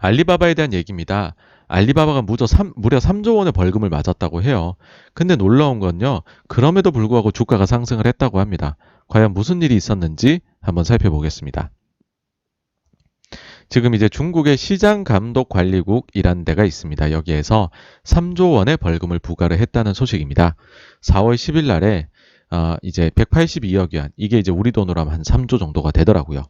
알리바바에 대한 얘기입니다. 알리바바가 무려 3, 무려 3조 원의 벌금을 맞았다고 해요. 근데 놀라운 건요. 그럼에도 불구하고 주가가 상승을 했다고 합니다. 과연 무슨 일이 있었는지 한번 살펴보겠습니다. 지금 이제 중국의 시장감독관리국이라는 데가 있습니다. 여기에서 3조 원의 벌금을 부과를 했다는 소식입니다. 4월 10일 날에 어, 이제 182억 위안 이게 이제 우리 돈으로 하면 한 3조 정도가 되더라고요.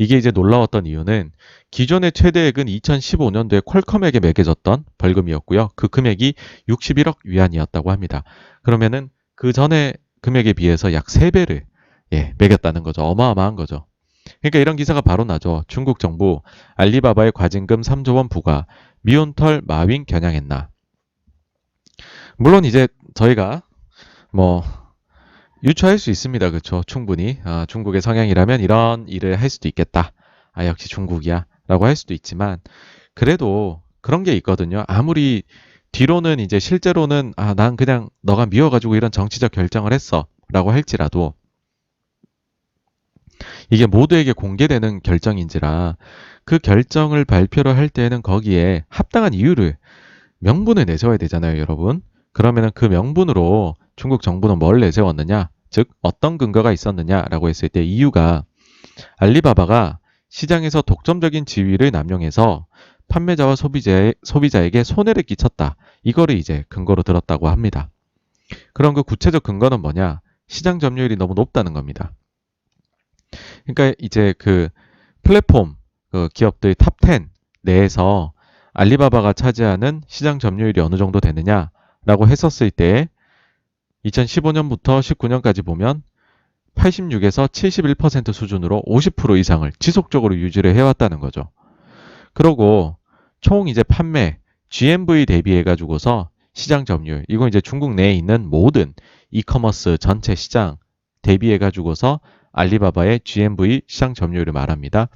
이게 이제 놀라웠던 이유는 기존의 최대액은 2015년도에 퀄컴에게 매겨졌던 벌금이었고요. 그 금액이 61억 위안이었다고 합니다. 그러면은 그 전에 금액에 비해서 약 3배를 예, 매겼다는 거죠. 어마어마한 거죠. 그러니까 이런 기사가 바로 나죠. 중국 정부 알리바바의 과징금 3조 원 부과 미온털 마윈 겨냥했나. 물론 이제 저희가 뭐 유추할 수 있습니다. 그렇죠. 충분히 아, 중국의 성향이라면 이런 일을 할 수도 있겠다. 아 역시 중국이야 라고 할 수도 있지만 그래도 그런 게 있거든요. 아무리 뒤로는 이제 실제로는 아 난 그냥 너가 미워가지고 이런 정치적 결정을 했어 라고 할지라도 이게 모두에게 공개되는 결정인지라 그 결정을 발표를 할 때에는 거기에 합당한 이유를 명분을 내세워야 되잖아요, 여러분. 그러면은 그 명분으로 중국 정부는 뭘 내세웠느냐? 즉 어떤 근거가 있었느냐라고 했을 때 이유가 알리바바가 시장에서 독점적인 지위를 남용해서 판매자와 소비자의, 소비자에게 손해를 끼쳤다. 이거를 이제 근거로 들었다고 합니다. 그럼 그 구체적 근거는 뭐냐? 시장 점유율이 너무 높다는 겁니다. 그러니까 이제 그 플랫폼 그 기업들 탑10 내에서 알리바바가 차지하는 시장 점유율이 어느 정도 되느냐라고 했었을 때 2015년부터 19년까지 보면 86에서 71% 수준으로 50% 이상을 지속적으로 유지를 해왔다는 거죠. 그러고 총 이제 판매 GMV 대비해 가지고서 시장 점유율 이건 이제 중국 내에 있는 모든 이커머스 전체 시장 대비해 가지고서 알리바바의 GMV 시장 점유율을 말합니다.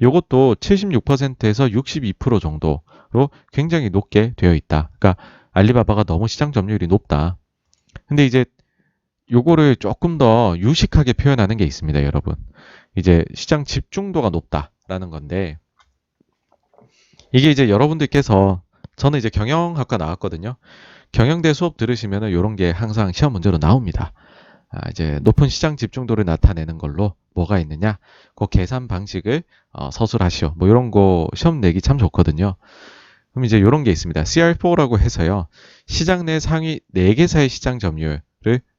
이것도 76%에서 62% 정도로 굉장히 높게 되어 있다. 그러니까 알리바바가 너무 시장 점유율이 높다. 근데 이제 요거를 조금 더 유식하게 표현하는 게 있습니다, 여러분. 이제 시장 집중도가 높다라는 건데 이게 이제 여러분들께서 저는 이제 경영학과 나왔거든요. 경영대 수업 들으시면은 이런 게 항상 시험 문제로 나옵니다. 아, 이제 높은 시장 집중도를 나타내는 걸로 뭐가 있느냐? 그 계산 방식을 어, 서술하시오. 뭐 이런 거 시험 내기 참 좋거든요. 그럼 이제 이런 게 있습니다. CR4라고 해서요. 시장 내 상위 4개사의 시장 점유율을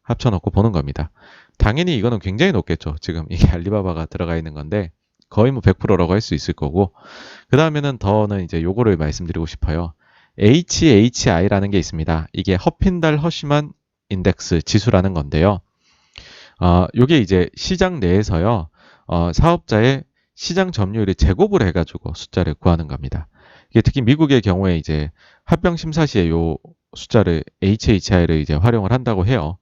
합쳐놓고 보는 겁니다. 당연히 이거는 굉장히 높겠죠. 지금 이게 알리바바가 들어가 있는 건데 거의 뭐 100%라고 할 수 있을 거고 그 다음에는 더는 이제 요거를 말씀드리고 싶어요. HHI라는 게 있습니다. 이게 허핀달 허쉬만 인덱스 지수라는 건데요. 어, 요게 이제 시장 내에서요. 어, 사업자의 시장 점유율을 제곱을 해가지고 숫자를 구하는 겁니다. 이게 특히 미국의 경우에 이제 합병 심사 시에 요 숫자를 HHI를 이제 활용을 한다고 해요.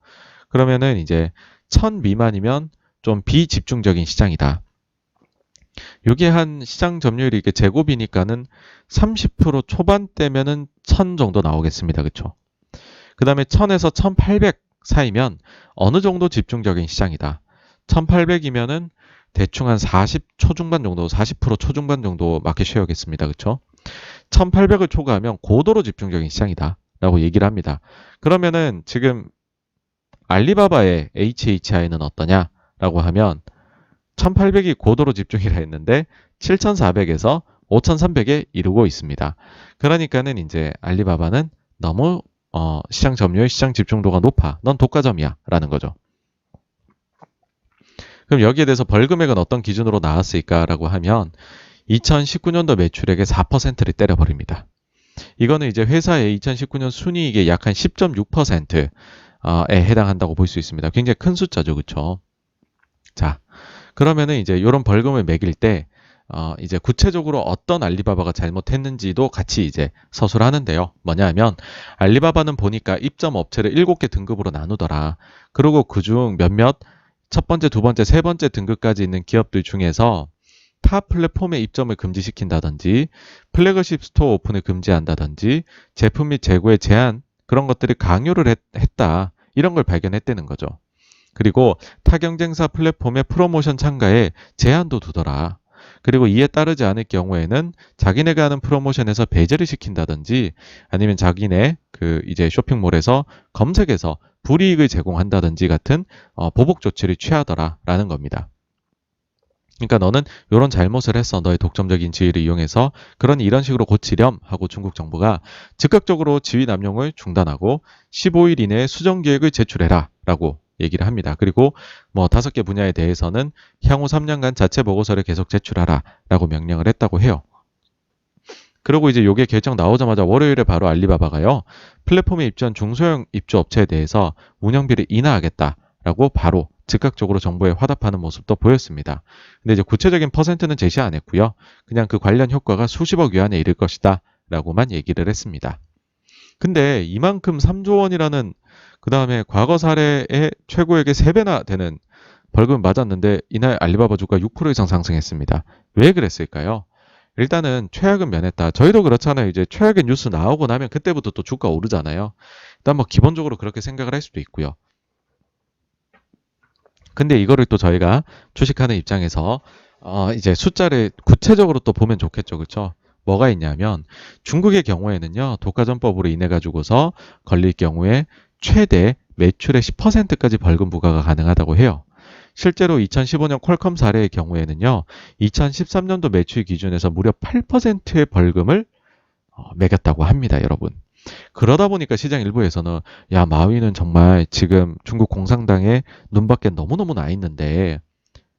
그러면은 이제 1000 미만이면 좀 비집중적인 시장이다. 요게 한 시장 점유율이 이게 제곱이니까는 30% 초반대면은 1000 정도 나오겠습니다. 그쵸? 그 다음에 1000에서 1800 사이면 어느 정도 집중적인 시장이다. 1800이면은 대충 한 40 초중반 정도, 40% 초중반 정도 마켓 쉐어겠습니다. 그쵸? 1800을 초과하면 고도로 집중적인 시장이다. 라고 얘기를 합니다. 그러면은 지금 알리바바의 HHI는 어떠냐? 라고 하면 1800이 고도로 집중이라 했는데 7400에서 5300에 이르고 있습니다. 그러니까는 이제 알리바바는 너무 어, 시장 점유율, 시장 집중도가 높아. 넌 독과점이야. 라는 거죠. 그럼 여기에 대해서 벌금액은 어떤 기준으로 나왔을까라고 하면 2019년도 매출액의 4%를 때려버립니다. 이거는 이제 회사의 2019년 순이익의 약 한 10.6%에 해당한다고 볼 수 있습니다. 굉장히 큰 숫자죠. 그쵸? 자, 그러면은 이제 이런 벌금을 매길 때 어, 이제 구체적으로 어떤 알리바바가 잘못했는지도 같이 이제 서술하는데요. 뭐냐 하면 알리바바는 보니까 입점 업체를 7개 등급으로 나누더라. 그리고 그중 몇몇 첫 번째, 두 번째, 세 번째 등급까지 있는 기업들 중에서 타 플랫폼의 입점을 금지시킨다든지 플래그십 스토어 오픈을 금지한다든지 제품 및 재고의 제한 그런 것들이 강요를 했, 했다. 이런 걸 발견했다는 거죠. 그리고 타 경쟁사 플랫폼의 프로모션 참가에 제한도 두더라. 그리고 이에 따르지 않을 경우에는 자기네가 하는 프로모션에서 배제를 시킨다든지 아니면 자기네 그 이제 쇼핑몰에서 검색해서 불이익을 제공한다든지 같은 어, 보복 조치를 취하더라라는 겁니다. 그러니까 너는 이런 잘못을 했어. 너의 독점적인 지위를 이용해서 그러니 이런 식으로 고치렴 하고 중국 정부가 즉각적으로 지위 남용을 중단하고 15일 이내에 수정 계획을 제출해라 라고 얘기를 합니다. 그리고 뭐 다섯 개 분야에 대해서는 향후 3년간 자체 보고서를 계속 제출하라 라고 명령을 했다고 해요. 그리고 이제 요게 결정 나오자마자 월요일에 바로 알리바바가요. 플랫폼에 입주한 중소형 입주 업체에 대해서 운영비를 인하하겠다라고 바로 즉각적으로 정부에 화답하는 모습도 보였습니다. 근데 이제 구체적인 퍼센트는 제시 안 했고요. 그냥 그 관련 효과가 수십억 위안에 이를 것이다 라고만 얘기를 했습니다. 근데 이만큼 3조 원이라는 그 다음에 과거 사례의 최고액의 3배나 되는 벌금을 맞았는데 이날 알리바바 주가 6% 이상 상승했습니다. 왜 그랬을까요? 일단은 최악은 면했다. 저희도 그렇잖아요. 이제 최악의 뉴스 나오고 나면 그때부터 또 주가 오르잖아요. 일단 뭐 기본적으로 그렇게 생각을 할 수도 있고요. 근데 이거를 또 저희가 주식하는 입장에서 어 이제 숫자를 구체적으로 또 보면 좋겠죠. 그렇죠? 뭐가 있냐면 중국의 경우에는요. 독과점법으로 인해 가지고서 걸릴 경우에 최대 매출의 10%까지 벌금 부과가 가능하다고 해요. 실제로 2015년 퀄컴 사례의 경우에는요. 2013년도 매출 기준에서 무려 8%의 벌금을 어, 매겼다고 합니다, 여러분. 그러다 보니까 시장 일부에서는 야 마윈은 정말 지금 중국 공산당에 눈밖에 너무너무 나 있는데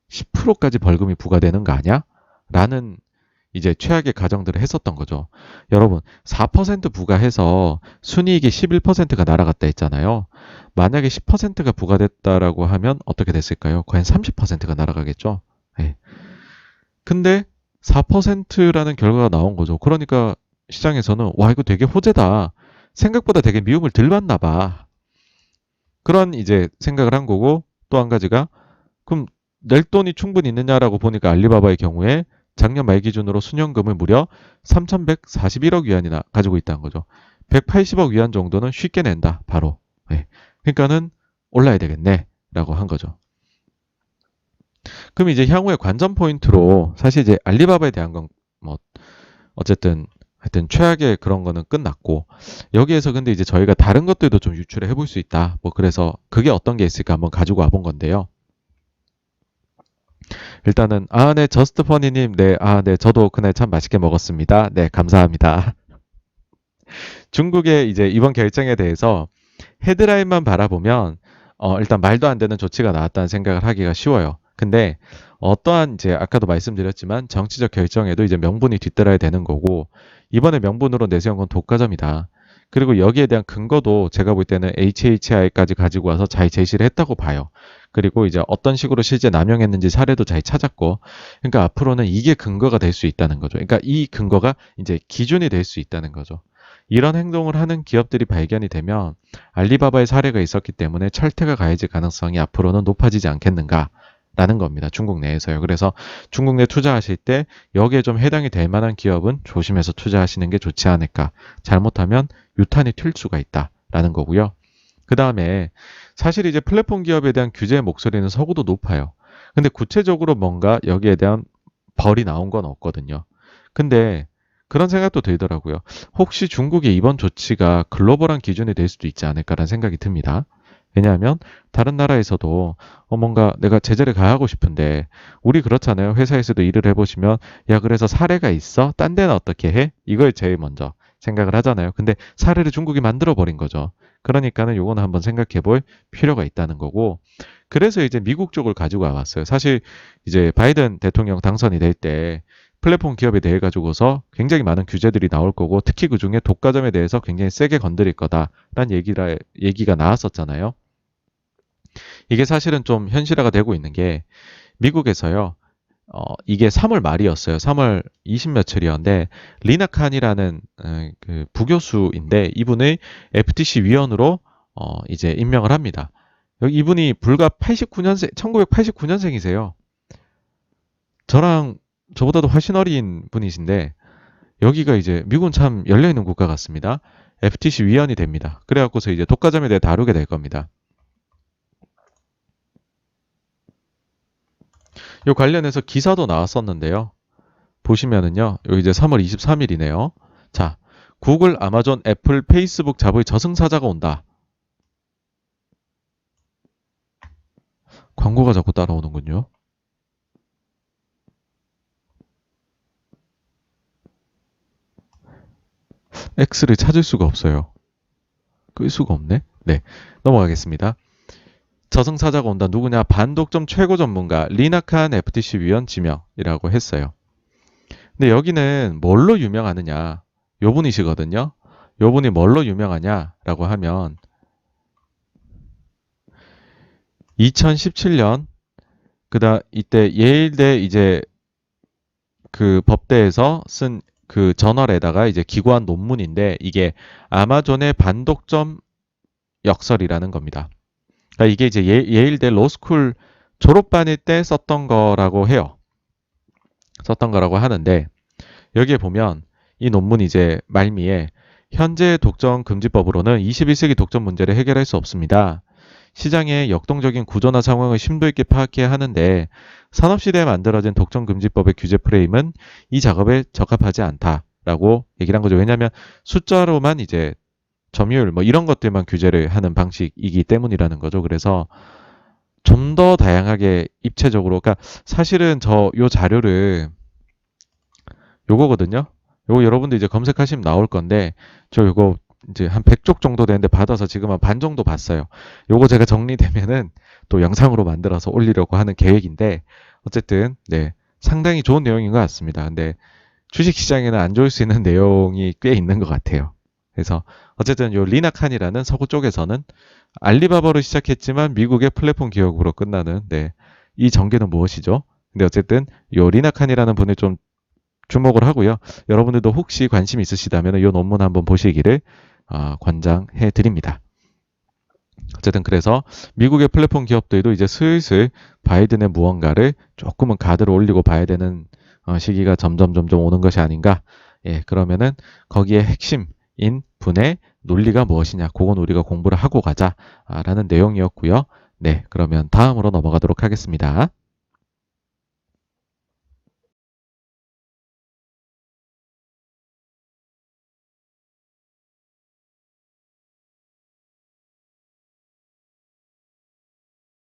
10%까지 벌금이 부과되는 거 아니야? 라는 이제 최악의 가정들을 했었던 거죠. 여러분 4% 부과해서 순이익이 11%가 날아갔다 했잖아요. 만약에 10%가 부과됐다라고 하면 어떻게 됐을까요? 과연 30%가 날아가겠죠. 네. 근데 4%라는 결과가 나온 거죠. 그러니까 시장에서는 와 이거 되게 호재다. 생각보다 되게 미움을 덜 받나 봐. 그런 이제 생각을 한 거고 또 한 가지가 그럼 낼 돈이 충분히 있느냐라고 보니까 알리바바의 경우에 작년 말 기준으로 수년금을 무려 3,141억 위안이나 가지고 있다는 거죠. 180억 위안 정도는 쉽게 낸다. 바로. 네. 그러니까는 올라야 되겠네. 라고 한 거죠. 그럼 이제 향후에 관전 포인트로 사실 이제 알리바바에 대한 건 뭐 어쨌든 하여튼 최악의 그런 거는 끝났고 여기에서 근데 이제 저희가 다른 것들도 좀 유출을 해볼 수 있다. 뭐 그래서 그게 어떤 게 있을까 한번 가지고 와본 건데요. 일단은 아, 네, 저스트 퍼니님, 네, 아, 네, 저도 그날 참 맛있게 먹었습니다. 네, 감사합니다. 중국의 이제 이번 결정에 대해서 헤드라인만 바라보면 어, 일단 말도 안 되는 조치가 나왔다는 생각을 하기가 쉬워요. 근데 어떠한 이제 아까도 말씀드렸지만 정치적 결정에도 이제 명분이 뒤따라야 되는 거고 이번에 명분으로 내세운 건 독과점이다. 그리고 여기에 대한 근거도 제가 볼 때는 HHI까지 가지고 와서 잘 제시를 했다고 봐요. 그리고 이제 어떤 식으로 실제 남용했는지 사례도 잘 찾았고, 그러니까 앞으로는 이게 근거가 될 수 있다는 거죠. 그러니까 이 근거가 이제 기준이 될 수 있다는 거죠. 이런 행동을 하는 기업들이 발견이 되면 알리바바의 사례가 있었기 때문에 철퇴가 가해질 가능성이 앞으로는 높아지지 않겠는가. 라는 겁니다. 중국 내에서요. 그래서 중국 내 투자하실 때 여기에 좀 해당이 될 만한 기업은 조심해서 투자하시는 게 좋지 않을까. 잘못하면 유탄이 튈 수가 있다. 라는 거고요. 그 다음에 사실 이제 플랫폼 기업에 대한 규제의 목소리는 서구도 높아요. 근데 구체적으로 뭔가 여기에 대한 벌이 나온 건 없거든요. 근데 그런 생각도 들더라고요. 혹시 중국의 이번 조치가 글로벌한 기준이 될 수도 있지 않을까라는 생각이 듭니다. 왜냐하면 다른 나라에서도 어 뭔가 내가 제재를 가하고 싶은데 우리 그렇잖아요. 회사에서도 일을 해보시면 야 그래서 사례가 있어? 딴 데는 어떻게 해? 이걸 제일 먼저 생각을 하잖아요. 근데 사례를 중국이 만들어 버린 거죠. 그러니까는 요거는 한번 생각해 볼 필요가 있다는 거고 그래서 이제 미국 쪽을 가지고 와봤어요. 사실 이제 바이든 대통령 당선이 될 때 플랫폼 기업에 대해 가지고서 굉장히 많은 규제들이 나올 거고 특히 그 중에 독과점에 대해서 굉장히 세게 건드릴 거다라는 얘기라 얘기가 나왔었잖아요. 이게 사실은 좀 현실화가 되고 있는 게 미국에서요. 어, 이게 3월 말이었어요. 3월 20 며칠이었는데 리나 칸이라는 에, 그 부교수인데 이분의 FTC 위원으로 어, 이제 임명을 합니다. 여기 이분이 불과 89년생 1989년생이세요. 저랑 저보다도 훨씬 어린 분이신데 여기가 이제 미국은 참 열려 있는 국가 같습니다. FTC 위원이 됩니다. 그래갖고서 이제 독과점에 대해 다루게 될 겁니다. 요 관련해서 기사도 나왔었는데요. 보시면은요. 여기 이제 3월 23일이네요. 자, 구글, 아마존, 애플, 페이스북 잡의 저승사자가 온다. 광고가 자꾸 따라오는군요. X를 찾을 수가 없어요. 끌 수가 없네. 네, 넘어가겠습니다. 저승사자가 온다. 누구냐? 반독점 최고 전문가 리나칸 FTC 위원 지명이라고 했어요. 근데 여기는 뭘로 유명하느냐? 요 분이시거든요. 요 분이 뭘로 유명하냐라고 하면 2017년 그다 이때 예일대 이제 그 법대에서 쓴 그 저널에다가 이제 기고한 논문인데 이게 아마존의 반독점 역설이라는 겁니다. 그러니까 이게 이제 예, 예일대 로스쿨 졸업반일 때 썼던 거라고 해요. 썼던 거라고 하는데 여기에 보면 이 논문 이제 말미에 현재 독점 금지법으로는 21세기 독점 문제를 해결할 수 없습니다. 시장의 역동적인 구조나 상황을 심도 있게 파악해야 하는데 산업시대에 만들어진 독점금지법의 규제 프레임은 이 작업에 적합하지 않다라고 얘기를 한 거죠. 왜냐하면 숫자로만 이제 점유율 뭐 이런 것들만 규제를 하는 방식이기 때문이라는 거죠. 그래서 좀 더 다양하게 입체적으로 그러니까 사실은 저 요 자료를 요거거든요. 요거 여러분들 이제 검색하시면 나올 건데 저 요거 이제 한 100쪽 정도 되는데 받아서 지금 한 반 정도 봤어요. 요거 제가 정리되면은 또 영상으로 만들어서 올리려고 하는 계획인데 어쨌든 네 상당히 좋은 내용인 것 같습니다. 근데 주식 시장에는 안 좋을 수 있는 내용이 꽤 있는 것 같아요. 그래서 어쨌든 요 리나 칸이라는 서구 쪽에서는 알리바바로 시작했지만 미국의 플랫폼 기업으로 끝나는 네, 이 전개는 무엇이죠? 근데 어쨌든 요 리나 칸이라는 분을 좀 주목을 하고요. 여러분들도 혹시 관심 있으시다면 이 논문 한번 보시기를 어, 권장해 드립니다. 어쨌든 그래서 미국의 플랫폼 기업들도 이제 슬슬 바이든의 무언가를 조금은 가드를 올리고 봐야 되는 어, 시기가 점점 점점 오는 것이 아닌가. 예, 그러면은 거기에 핵심 인 분의 논리가 무엇이냐. 그건 우리가 공부를 하고 가자라는 내용이었고요. 네, 그러면 다음으로 넘어가도록 하겠습니다.